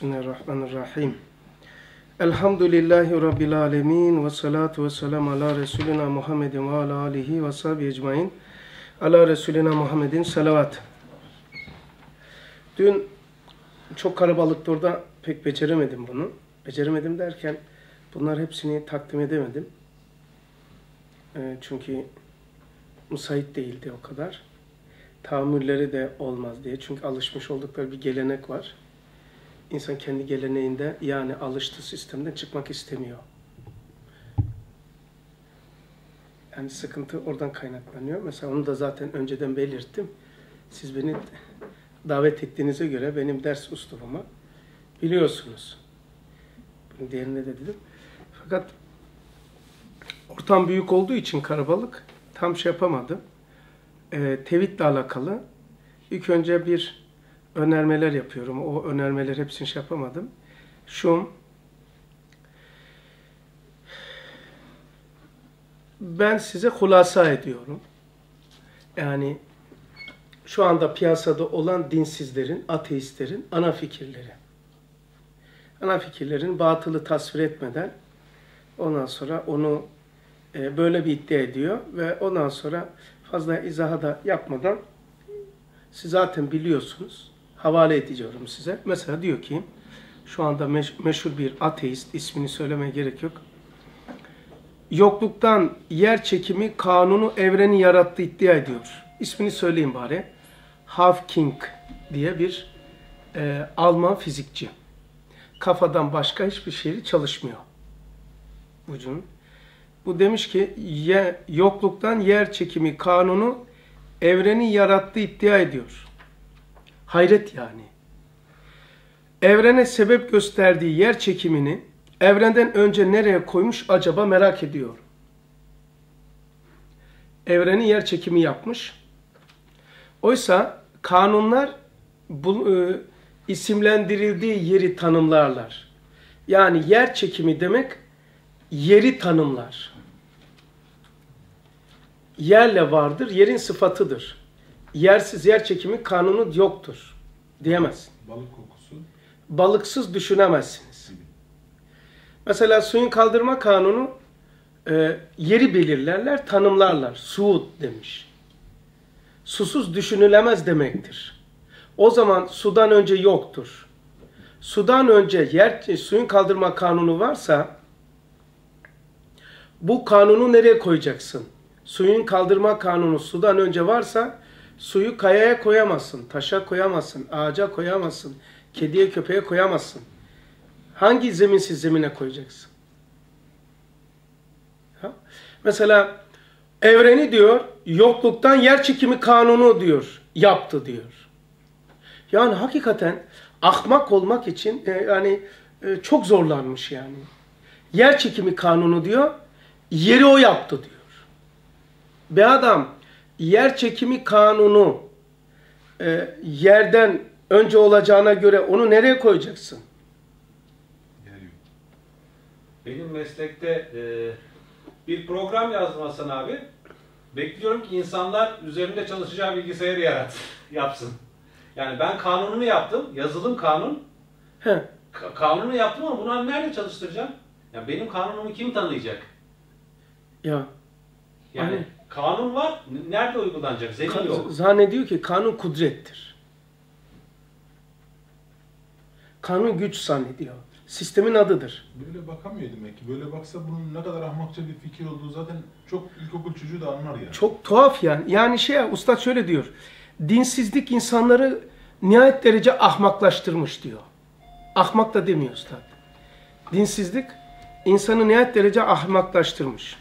Bismillahirrahmanirrahim. Elhamdülillahi Rabbil alemin ve salatu ve selam ala Resulina Muhammedin ve ala alihi ve sahibi ecmain. Ala Resulina Muhammedin salavat. Dün çok kalabalıktı orada pek beceremedim bunu. Beceremedim derken bunlar hepsini takdim edemedim. E, çünkü müsait değildi o kadar. Tahammülleri de olmaz diye. Çünkü alışmış oldukları bir gelenek var. İnsan kendi geleneğinde yani alıştığı sistemden çıkmak istemiyor. Yani sıkıntı oradan kaynaklanıyor. Mesela onu da zaten önceden belirttim. Siz beni davet ettiğinize göre benim ders uslubumu biliyorsunuz. Diğerine de dedim. Fakat ortam büyük olduğu için karabalık tam şey yapamadım. E, tevhidle alakalı ilk önce bir önermeler yapıyorum. O önermeler hepsini şey yapamadım. Şu ben size hulasa ediyorum. Yani şu anda piyasada olan dinsizlerin, ateistlerin ana fikirleri. Ana fikirlerin batılı tasvir etmeden ondan sonra onu e, böyle bir iddia ediyor ve ondan sonra fazla izaha da yapmadan siz zaten biliyorsunuz. Havale edeceğim size. Mesela diyor ki şu anda meş meşhur bir ateist ismini söylemeye gerek yok. Yokluktan yer çekimi kanunu evreni yarattı iddia ediyor. İsmini söyleyeyim bari. Hawking diye bir e, Alman fizikçi. Kafadan başka hiçbir şey çalışmıyor. Vücudun. Bu demiş ki ye, yokluktan yer çekimi kanunu evreni yarattı iddia ediyor. Hayret yani. Evrene sebep gösterdiği yer çekimini evrenden önce nereye koymuş acaba merak ediyor. Evreni yer çekimi yapmış. Oysa kanunlar bu, e, isimlendirildiği yeri tanımlarlar. Yani yer çekimi demek yeri tanımlar. Yerle vardır, yerin sıfatıdır. Yersiz yer çekimi kanunu yoktur diyemezsin. Balık kokusu. Balıksız düşünemezsiniz. Mesela suyun kaldırma kanunu e, yeri belirlerler, tanımlarlar. Suud demiş. Susuz düşünülemez demektir. O zaman sudan önce yoktur. Sudan önce yer suyun kaldırma kanunu varsa bu kanunu nereye koyacaksın? Suyun kaldırma kanunu sudan önce varsa suyu kayaya koyamazsın, taşa koyamazsın, ağaca koyamazsın, kediye köpeğe koyamazsın. Hangi zeminsiz zemine koyacaksın? Ha? Mesela evreni diyor, yokluktan yer çekimi kanunu diyor, yaptı diyor. Yani hakikaten ahmak olmak için e, yani e, çok zorlanmış yani. Yer çekimi kanunu diyor, yeri o yaptı diyor. Bir adam yer çekimi kanunu e, yerden önce olacağına göre onu nereye koyacaksın? Benim meslekte e, bir program yazdım Hasan abi. Bekliyorum ki insanlar üzerinde çalışacağı bilgisayarı yarat, yapsın. Yani ben kanununu yaptım, yazılım kanun. He. Ka- kanunu yaptım ama bunu nerede çalıştıracağım? Ya benim kanunumu kim tanıyacak? Ya Yani Aynen. Kanun var, nerede uygulanacak? Zemin Ka- yok. Zannediyor ki kanun kudrettir. Kanun güç zannediyor. Sistemin adıdır. Böyle bakamıyor demek ki. Böyle baksa bunun ne kadar ahmakça bir fikir olduğu zaten çok ilkokul çocuğu da anlar yani. Çok tuhaf yani. Yani şey ya, ustad şöyle diyor. Dinsizlik insanları nihayet derece ahmaklaştırmış diyor. Ahmak da demiyor ustad. Dinsizlik insanı nihayet derece ahmaklaştırmış.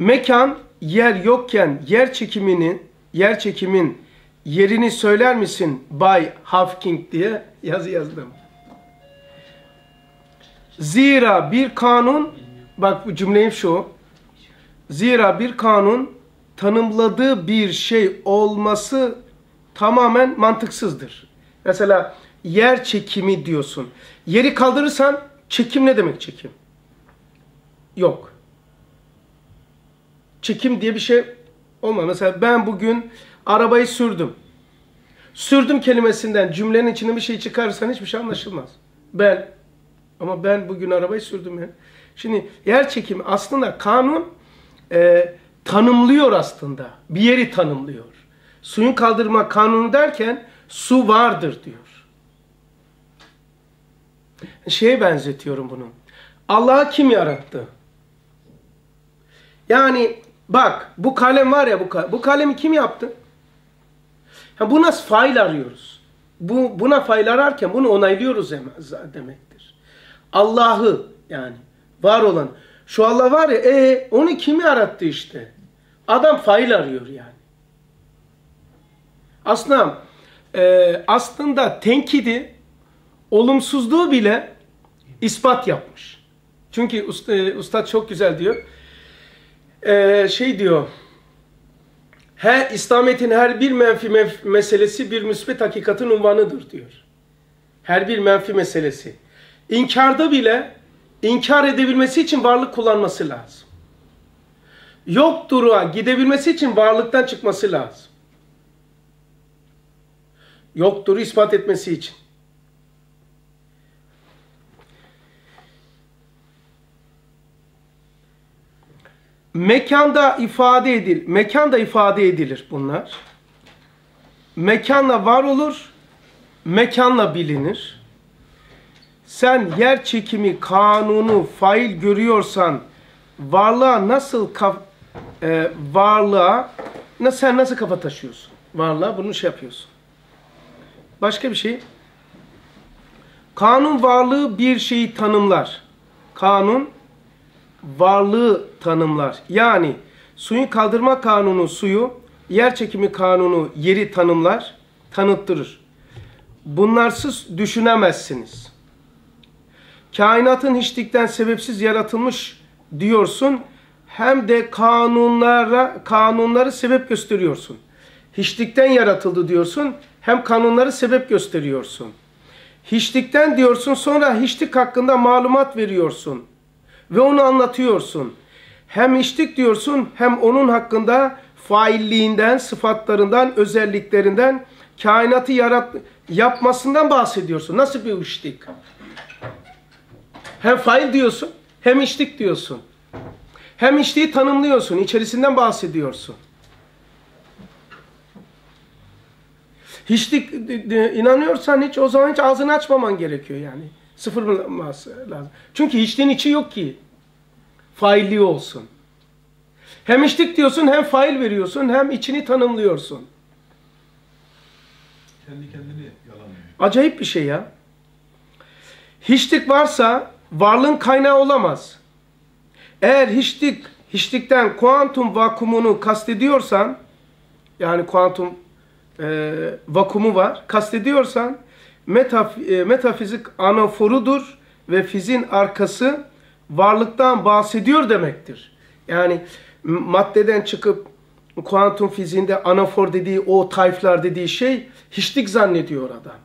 Mekan yer yokken yer çekimini, yer çekimin yerini söyler misin Bay Hawking diye yazı yazdım. Zira bir kanun, bak bu cümleyim şu. Zira bir kanun tanımladığı bir şey olması tamamen mantıksızdır. Mesela yer çekimi diyorsun. Yeri kaldırırsan çekim ne demek çekim? Yok. Çekim diye bir şey olmaz. Mesela ben bugün arabayı sürdüm. Sürdüm kelimesinden cümlenin içine bir şey çıkarırsan hiçbir şey anlaşılmaz. Ben. Ama ben bugün arabayı sürdüm ya. Şimdi yer çekimi aslında kanun e, tanımlıyor aslında. Bir yeri tanımlıyor. Suyun kaldırma kanunu derken su vardır diyor. Şeye benzetiyorum bunu. Allah'ı kim yarattı? Yani bak bu kalem var ya bu kalem. Bu kalemi kim yaptı? Ha, buna fail arıyoruz. Bu, buna fail ararken bunu onaylıyoruz demektir. Allah'ı yani var olan. Şu Allah var ya e, onu kim yarattı işte? Adam fail arıyor yani. Aslında e, aslında tenkidi olumsuzluğu bile ispat yapmış. Çünkü usta, e, Ustad çok güzel diyor. E, şey diyor. Her İslamiyet'in her bir menfi meselesi bir müsbet hakikatin unvanıdır diyor. Her bir menfi meselesi. İnkarda bile inkar edebilmesi için varlık kullanması lazım. Yoktur'a gidebilmesi için varlıktan çıkması lazım. Yoktur'u ispat etmesi için. Mekanda ifade edil, mekanda ifade edilir bunlar. Mekanla var olur, mekanla bilinir. Sen yer çekimi kanunu fail görüyorsan varlığa nasıl kaf, e, varlığa na, sen nasıl kafa taşıyorsun? Varlığa bunu şey yapıyorsun. Başka bir şey. Kanun varlığı bir şeyi tanımlar. Kanun varlığı tanımlar. Yani suyun kaldırma kanunu suyu, yer çekimi kanunu yeri tanımlar, tanıttırır. Bunlarsız düşünemezsiniz. Kainatın hiçlikten sebepsiz yaratılmış diyorsun. Hem de kanunlara kanunları sebep gösteriyorsun. Hiçlikten yaratıldı diyorsun. Hem kanunları sebep gösteriyorsun. Hiçlikten diyorsun sonra hiçlik hakkında malumat veriyorsun. Ve onu anlatıyorsun. Hem hiçlik diyorsun hem onun hakkında failliğinden, sıfatlarından, özelliklerinden, kainatı yarat yapmasından bahsediyorsun. Nasıl bir hiçlik? Hem fail diyorsun hem içtik diyorsun. Hem içtiği tanımlıyorsun, içerisinden bahsediyorsun. Hiçlik inanıyorsan hiç o zaman hiç ağzını açmaman gerekiyor yani. Sıfırlaması lazım. Çünkü hiçliğin içi yok ki. Failliği olsun. Hem içtik diyorsun hem fail veriyorsun hem içini tanımlıyorsun. Kendi kendini yalanlıyor. Acayip bir şey ya. Hiçlik varsa varlığın kaynağı olamaz. Eğer hiçlik, hiçlikten kuantum vakumunu kastediyorsan, yani kuantum e, vakumu var, kastediyorsan metaf e, metafizik anaforudur ve fizin arkası varlıktan bahsediyor demektir. Yani maddeden çıkıp kuantum fiziğinde anafor dediği o tayflar dediği şey hiçlik zannediyor adam.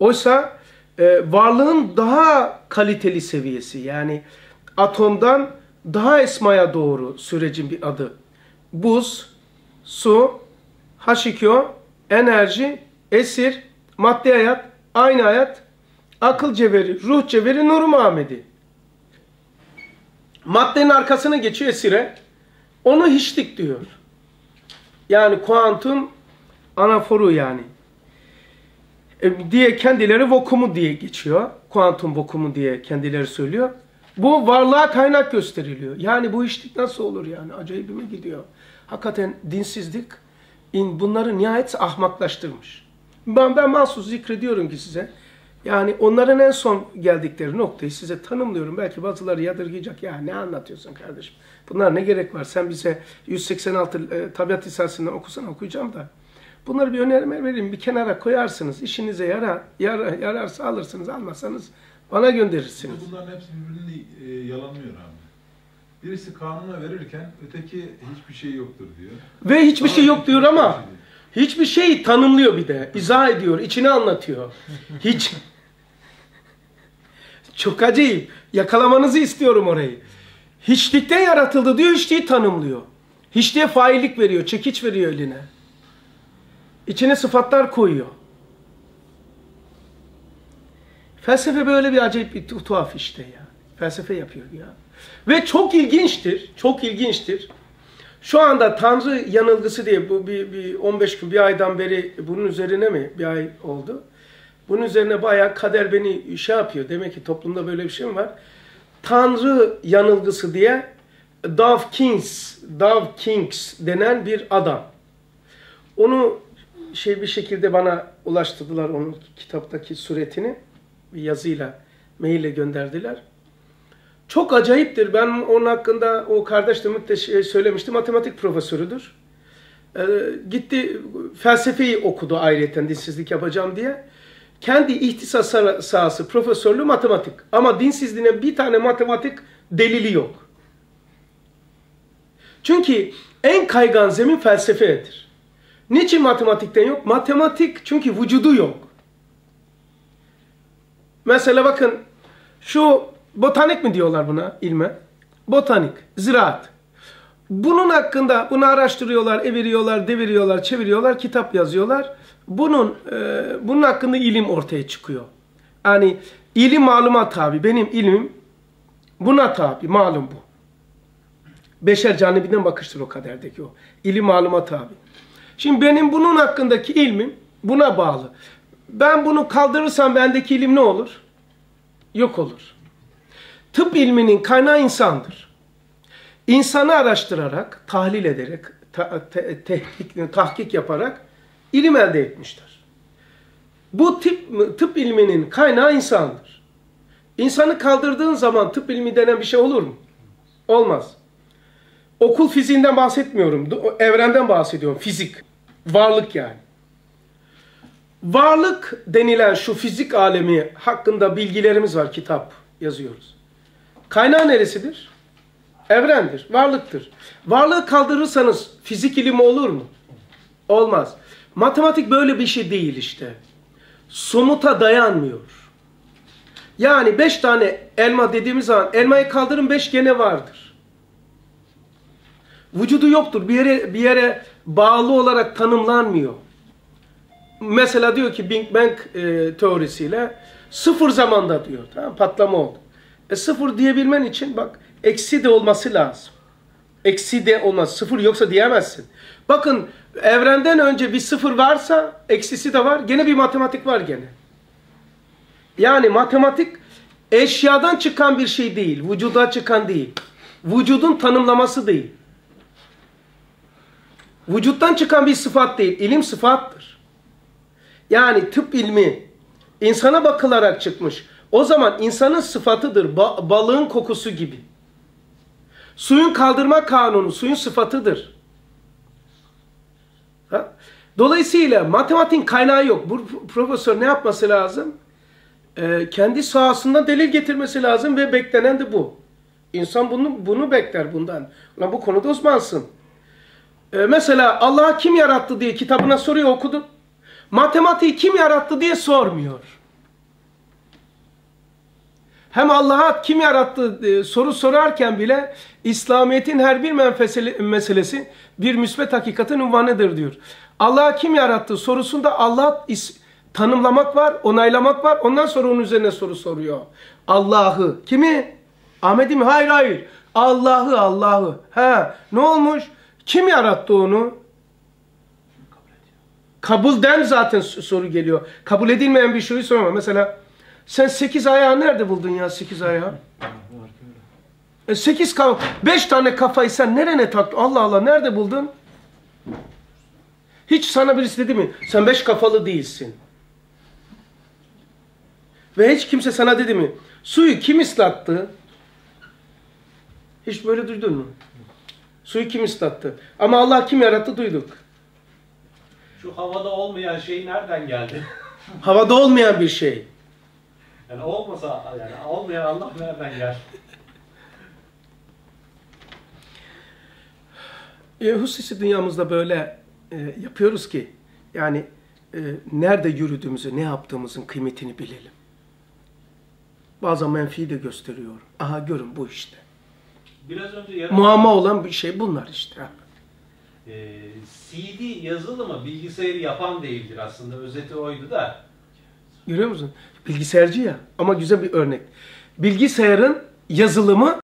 Oysa e, varlığın daha kaliteli seviyesi yani atomdan daha esmaya doğru sürecin bir adı. Buz, su, H2O, enerji, esir, maddi hayat, aynı hayat, akıl cevheri, ruh cevheri, nur Muhammedi. Maddenin arkasına geçiyor esire. Onu hiçlik diyor. Yani kuantum anaforu yani. E, diye kendileri vokumu diye geçiyor. Kuantum vokumu diye kendileri söylüyor. Bu varlığa kaynak gösteriliyor. Yani bu işlik nasıl olur yani? Acayibime gidiyor. Hakikaten dinsizlik bunları nihayet ahmaklaştırmış. Ben, ben mahsus zikrediyorum ki size. Yani onların en son geldikleri noktayı size tanımlıyorum. Belki bazıları yadırgayacak. Ya ne anlatıyorsun kardeşim? Bunlar ne gerek var? Sen bize 186 e, tabiat lisansından okusan okuyacağım da. Bunları bir önerme vereyim. Bir kenara koyarsınız. İşinize yarar, yarar, yararsa alırsınız. Almasanız bana gönderirsiniz. Bunların hepsi birbirini e, yalanlıyor abi. Birisi kanuna verirken öteki hiçbir şey yoktur diyor. Ve hiçbir Sonra şey yok diyor ama şey diyor. Hiçbir şey tanımlıyor bir de. izah ediyor, içini anlatıyor. Hiç. Çok acayip. Yakalamanızı istiyorum orayı. Hiçlikten yaratıldı diyor, hiçliği tanımlıyor. Hiçliğe faillik veriyor, çekiç veriyor eline. İçine sıfatlar koyuyor. Felsefe böyle bir acayip bir tu- tuhaf işte ya. Felsefe yapıyor ya. Ve çok ilginçtir, çok ilginçtir. Şu anda Tanrı yanılgısı diye bu bir, bir 15 gün, bir aydan beri bunun üzerine mi? Bir ay oldu. Bunun üzerine bayağı kader beni şey yapıyor. Demek ki toplumda böyle bir şey mi var? Tanrı yanılgısı diye Dove Kings, Dove Kings denen bir adam. Onu şey bir şekilde bana ulaştırdılar onun kitaptaki suretini bir yazıyla, maille gönderdiler. Çok acayiptir. Ben onun hakkında o kardeş de şey söylemişti. Matematik profesörüdür. Ee, gitti felsefeyi okudu ayrıyeten dinsizlik yapacağım diye. Kendi ihtisas sahası profesörlüğü matematik. Ama dinsizliğine bir tane matematik delili yok. Çünkü en kaygan zemin felsefedir. Niçin matematikten yok? Matematik çünkü vücudu yok. Mesela bakın şu botanik mi diyorlar buna ilme? Botanik, ziraat. Bunun hakkında bunu araştırıyorlar, eviriyorlar, deviriyorlar, çeviriyorlar, kitap yazıyorlar. Bunun e, bunun hakkında ilim ortaya çıkıyor. Yani ilim maluma tabi. Benim ilimim buna tabi. Malum bu. Beşer canibinden bakıştır o kaderdeki o. İlim maluma tabi. Şimdi benim bunun hakkındaki ilmim buna bağlı. Ben bunu kaldırırsam bendeki ilim ne olur? Yok olur. Tıp ilminin kaynağı insandır. İnsanı araştırarak, tahlil ederek, ta, te, tehdik, tahkik yaparak ilim elde etmişler. Bu tıp, tıp ilminin kaynağı insandır. İnsanı kaldırdığın zaman tıp ilmi denen bir şey olur mu? Olmaz. Okul fiziğinden bahsetmiyorum. Evrenden bahsediyorum. Fizik. Varlık yani. Varlık denilen şu fizik alemi hakkında bilgilerimiz var. Kitap yazıyoruz. Kaynağı neresidir? Evrendir, varlıktır. Varlığı kaldırırsanız fizik ilimi olur mu? Olmaz. Matematik böyle bir şey değil işte. Somuta dayanmıyor. Yani beş tane elma dediğimiz zaman elmayı kaldırın beş gene vardır. Vücudu yoktur. Bir yere bir yere bağlı olarak tanımlanmıyor. Mesela diyor ki Big Bang e, teorisiyle sıfır zamanda diyor. Tamam patlama oldu. E sıfır diyebilmen için bak eksi de olması lazım. Eksi de olmaz. Sıfır yoksa diyemezsin. Bakın evrenden önce bir sıfır varsa eksisi de var. Gene bir matematik var gene. Yani matematik eşyadan çıkan bir şey değil. Vücuda çıkan değil. Vücudun tanımlaması değil. Vücuttan çıkan bir sıfat değil. İlim sıfattır. Yani tıp ilmi insana bakılarak çıkmış. O zaman insanın sıfatıdır. Ba balığın kokusu gibi. Suyun kaldırma kanunu suyun sıfatıdır. Ha? Dolayısıyla matematiğin kaynağı yok. Bu profesör ne yapması lazım? Ee, kendi sahasında delil getirmesi lazım ve beklenen de bu. İnsan bunu bunu bekler bundan. Ulan bu konuda uzmansın. Ee, mesela Allah'ı kim yarattı diye kitabına soruyor okudun. Matematiği kim yarattı diye sormuyor. Hem Allah'a kim yarattı e, soru sorarken bile İslamiyet'in her bir meselesi bir müsbet hakikatin unvanıdır diyor. Allah'a kim yarattı sorusunda Allah tanımlamak var, onaylamak var. Ondan sonra onun üzerine soru soruyor. Allah'ı. Kimi? Ahmet'i mi? Hayır hayır. Allah'ı, Allah'ı. Ha, ne olmuş? Kim yarattı onu? Kabulden zaten soru geliyor. Kabul edilmeyen bir şeyi sorma. Mesela sen sekiz ayağı nerede buldun ya sekiz ayağı? E sekiz kafa, beş tane kafayı sen nerene taktın? Allah Allah nerede buldun? Hiç sana birisi dedi mi? Sen beş kafalı değilsin. Ve hiç kimse sana dedi mi? Suyu kim ıslattı? Hiç böyle duydun mu? Suyu kim ıslattı? Ama Allah kim yarattı duyduk. Şu havada olmayan şey nereden geldi? Havada olmayan bir şey. Yani olmasa yani olmayan Allah nereden geldi? E, hususi dünyamızda böyle e, yapıyoruz ki yani e, nerede yürüdüğümüzü, ne yaptığımızın kıymetini bilelim. Bazen menfi de gösteriyor. Aha görün bu işte. Biraz önce yarım Muamma olan bir şey bunlar işte. e, CD yazılımı bilgisayarı yapan değildir aslında. Özeti oydu da. Görüyor musun? Bilgisayarcı ya ama güzel bir örnek. Bilgisayarın yazılımı